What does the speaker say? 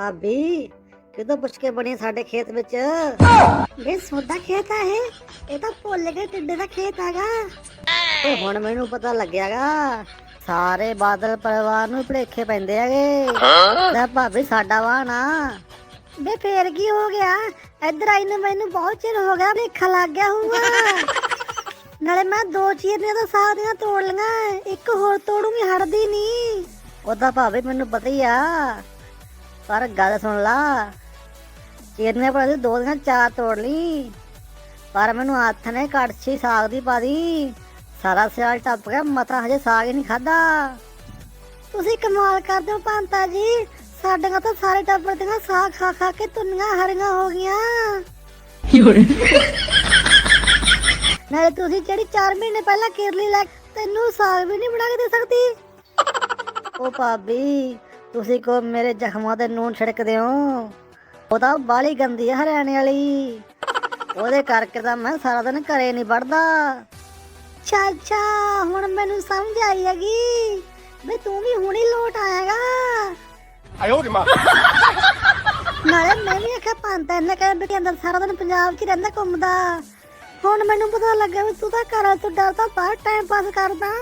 ਭਾਬੀ, ਕਿਦੋਂ ਪੁੱਛ ਕੇ ਬਣੀ ਸਾਡੇ ਖੇਤ ਵਿੱਚ? ਇਹ ਸੋਦਾ ਖੇਤ ਆ ਇਹ। ਇਹ ਤਾਂ ਭੁੱਲ ਗਏ ਟਿੱਡੇ ਦਾ ਖੇਤ ਹੈਗਾ। ਤੇ ਹੁਣ ਮੈਨੂੰ ਪਤਾ ਲੱਗਿਆਗਾ, ਸਾਰੇ ਬਾਦਲ ਪਰਿਵਾਰ ਨੂੰ ਭਲੇਖੇ ਪੈਂਦੇ ਹੈਗੇ। ਲੈ ਭਾਬੀ, ਸਾਡਾ ਵਾ ਬੇ, ਫੇਰ ਕੀ ਹੋ ਗਿਆ? ਇੱਧਰ ਆਈ ਨੂੰ ਮੈਨੂੰ ਬਹੁਤ ਚਿਰ ਹੋ ਗਿਆ ਭੇਖਾ ਲੱਗ ਗਿਆ ਹੋਊਗਾ। ਨਾਲੇ ਮੈਂ ਦੋ ਚੀਰਨੀਆਂ ਤਾਂ ਸਾਰੀਆਂ ਤੋੜ ਲੀਆਂ ਇੱਕ ਹੋਰ ਤੋੜੂਗੀ, ਹਟਦੀ ਨਹੀਂ ਉਹਦਾ ਭਾਵੇਂ ਮੈਨੂੰ ਪਤਾ ਹੀ ਆ। ਪਰ ਗੱਲ ਸੁਣ ਲਾ। ਚੀਰਨੀਆਂ ਪਰ ਦੋ ਦੀਆਂ ਚਾਰ ਤੋੜ ਲਈ। ਪਰ ਮੈਨੂੰ ਹੱਥ ਨੇ ਕੜਛੀ ਸਾਗ ਦੀ ਪਾ ਸਾਰਾ ਸਿਆਲ ਟੱਪ ਗਿਆ ਮਤਾ ਹਜੇ ਸਾਗ ਹੀ ਨਹੀਂ ਖਾਦਾ ਤੁਸੀਂ ਕਮਾਲ ਕਰਦੇ ਹੋ ਪੰਤਾ ਜੀ। ਸਾਡੀਆਂ ਤਾਂ ਸਾਰੇ ਟੱਬਰ ਦੀਆਂ ਸਾਗ ਖਾ ਖਾ ਕੇ ਤੁੰਨੀਆਂ ਹਰੀਆਂ ਹੋ ਗਈਆਂ। ਨਾਲੇ ਤੁਸੀਂ ਜਿਹੜੀ 4 ਮਹੀਨੇ ਪਹਿਲਾਂ ਕੇਰਲੀ ਲੈ ਤੈਨੂੰ ਸਾਗ ਵੀ ਨਹੀਂ ਬਣਾ ਕੇ ਦੇ ਸਕਦੀ। ਉਹ ਭਾਬੀ ਤੁਸੀਂ ਕੋ ਮੇਰੇ ਜ਼ਖਮਾਂ ਤੇ ਨੂਨ ਛਿੜਕਦੇ ਹੋ? ਉਹ ਤਾਂ ਬਾਲੀ ਗੰਦੀ ਹੈ ਹਰਿਆਣੇ ਵਾਲੀ। ਉਹਦੇ ਕਰਕੇ ਤਾਂ ਮੈਂ ਸਾਰਾ ਦਿਨ ਘਰੇ ਨਹੀਂ ਵੜਦਾ। ਚਾਚਾ ਹੁਣ ਮੈਨੂੰ ਸਮਝ ਆਈ ਹੈਗੀ। ਵੇ ਤੂੰ ਵੀ ਹੁਣੇ ਲੋਟ ਆਏਗਾ ਆਇਓ ਮਾਂ। ਨਾਲੇ ਮੈਂ ਵੀ ਆਖਿਆ ਪੰਤਾ ਇਹਨੇ ਕਹਿੰਦਾ ਕਿ ਅੰਦਰ ਸਾਰਾ ਦਿਨ ਪੰਜਾਬ 'ਚ ਰਹਿੰਦਾ ਘੁੰਮਦਾ। ਹੁਣ ਮੈਨੂੰ ਪਤਾ ਲੱਗਿਆ ਵੀ ਤੂੰ ਤਾਂ ਘਰ ਤੋਂ ਡਰਦਾ ਬਾਹਰ ਟਾਈਮ ਪਾਸ ਕਰਦਾ।